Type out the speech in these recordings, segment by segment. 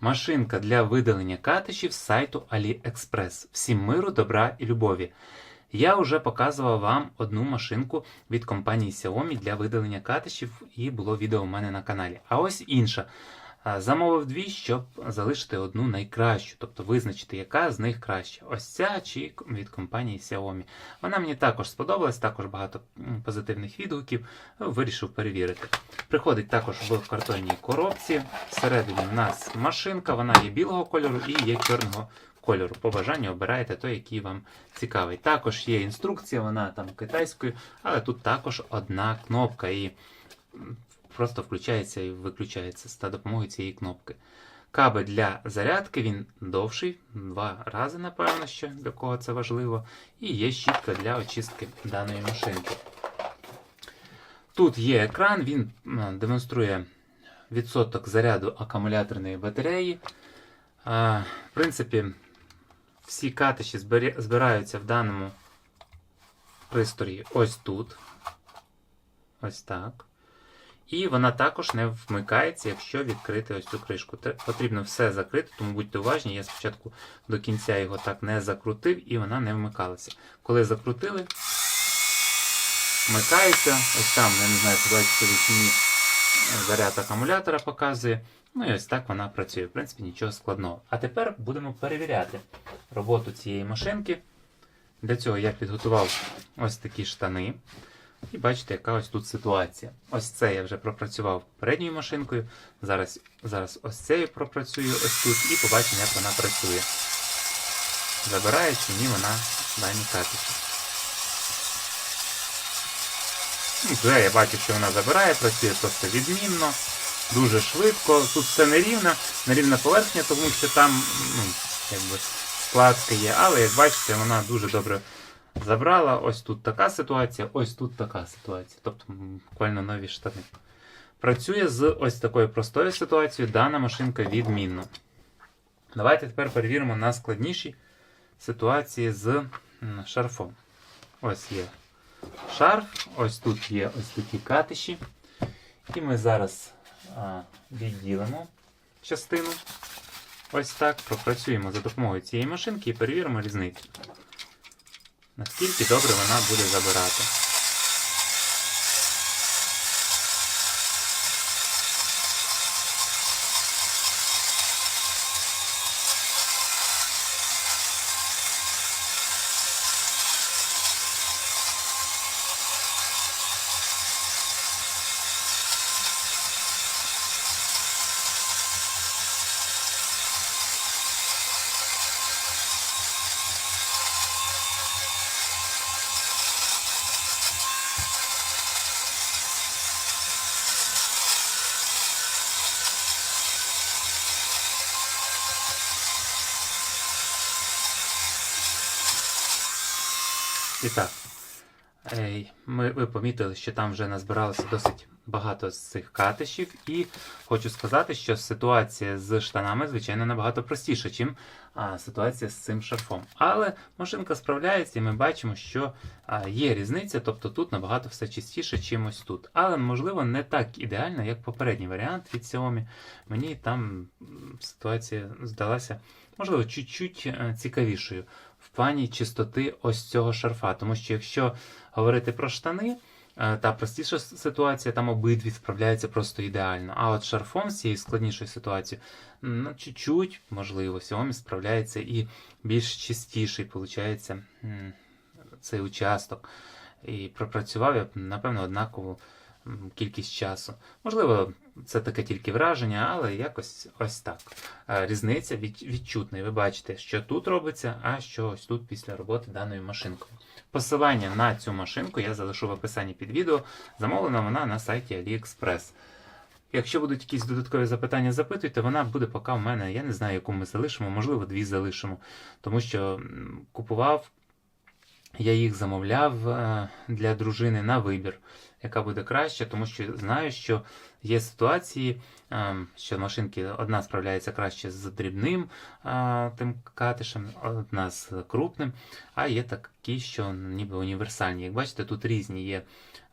Машинка для видалення катишів з сайту AliExpress. Всім миру, добра і любові. Я вже показував вам одну машинку від компанії Xiaomi для видалення катишів, і було відео у мене на каналі. А ось інша. Замовив дві, щоб залишити одну найкращу, тобто визначити, яка з них краща. Ось ця чи від компанії Xiaomi. Вона мені також сподобалась, також багато позитивних відгуків. Вирішив перевірити. Приходить також в картонній коробці. Всередині в нас машинка, вона є білого кольору і є чорного кольору. По бажанню обираєте той, який вам цікавий. Також є інструкція, вона там китайською, але тут також одна кнопка і просто включається і виключається за допомогою цієї кнопки. Кабель для зарядки він довший, два рази, напевно, що для кого це важливо. І є щітка для очистки даної машинки. Тут є екран, він демонструє відсоток заряду акумуляторної батареї. В принципі, всі катиші збираються в даному пристрої ось тут. Ось так. І вона також не вмикається, якщо відкрити ось цю кришку. Потрібно все закрити, тому будьте уважні. Я спочатку до кінця його так не закрутив і вона не вмикалася. Коли закрутили, вмикається. Ось там, я не знаю, побачите чи ні, заряд акумулятора показує. Ну і ось так вона працює. В принципі, нічого складного. А тепер будемо перевіряти роботу цієї машинки. Для цього я підготував ось такі штани. І бачите, яка ось тут ситуація. Ось це я вже пропрацював передньою машинкою. Зараз, зараз ось цею пропрацюю ось тут і побачимо, як вона працює. Забирає чи ні вона дані катиші. Ну, Вже я бачу, що вона забирає, працює просто відмінно, дуже швидко. Тут все нерівно, нерівна поверхня, тому що там ну, якби, складки є, але як бачите, вона дуже добре забрала. Ось тут така ситуація, ось тут така ситуація. Тобто буквально нові штани. Працює з ось такою простою ситуацією дана машинка відмінно. Давайте тепер перевіримо на складніші ситуації з шарфом. Ось є шарф, ось тут є ось такі катиші. І ми зараз а, відділимо частину. Ось так. Пропрацюємо за допомогою цієї машинки і перевіримо різницю. Наскільки добре вона буде забирати. І так, ми, ви помітили, що там вже назбиралося досить багато з цих катишів, і хочу сказати, що ситуація з штанами, звичайно, набагато простіша, ніж ситуація з цим шарфом. Але машинка справляється, і ми бачимо, що є різниця, тобто тут набагато все чистіше, чим ось тут. Але, можливо, не так ідеально, як попередній варіант від Xiaomi. Мені там ситуація здалася, можливо, чуть-чуть е, цікавішою в плані чистоти ось цього шарфа. Тому що якщо говорити про штани, е, та простіша ситуація, там обидві справляються просто ідеально. А от шарфом з цією складнішою ситуацією, ну, чуть-чуть, можливо, Xiaomi справляється і більш чистіший, виходить, цей участок. І пропрацював я, напевно, однакову м, кількість часу. Можливо, це таке тільки враження, але якось ось так. Е, Різниця відчутна. І ви бачите, що тут робиться, а що ось тут після роботи даною машинкою. Посилання на цю машинку я залишу в описанні під відео. Замовлена вона на сайті AliExpress. Якщо будуть якісь додаткові запитання, запитуйте, вона буде поки в мене. Я не знаю, яку ми залишимо, можливо, дві залишимо. Тому що купував, я їх замовляв е, для дружини на вибір, яка буде краще, тому що знаю, що є ситуації, е, що машинки одна справляється краще з дрібним тим катишем, одна з крупним, а є такі, що ніби універсальні. Як бачите, тут різні є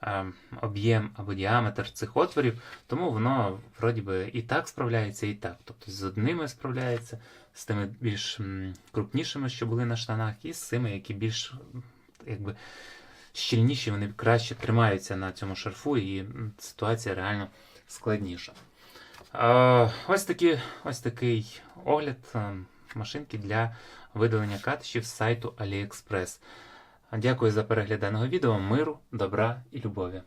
е, об'єм або діаметр цих отворів, тому воно вроді би і так справляється, і так. Тобто з одними справляється, з тими більш крупнішими, що були на штанах, і з цими, які більш якби, щільніші, вони краще тримаються на цьому шарфу, і ситуація реально складніша. Ось, такі, ось такий огляд е, машинки для видалення катишів з сайту AliExpress. Дякую за перегляд даного відео. Миру, добра і любові.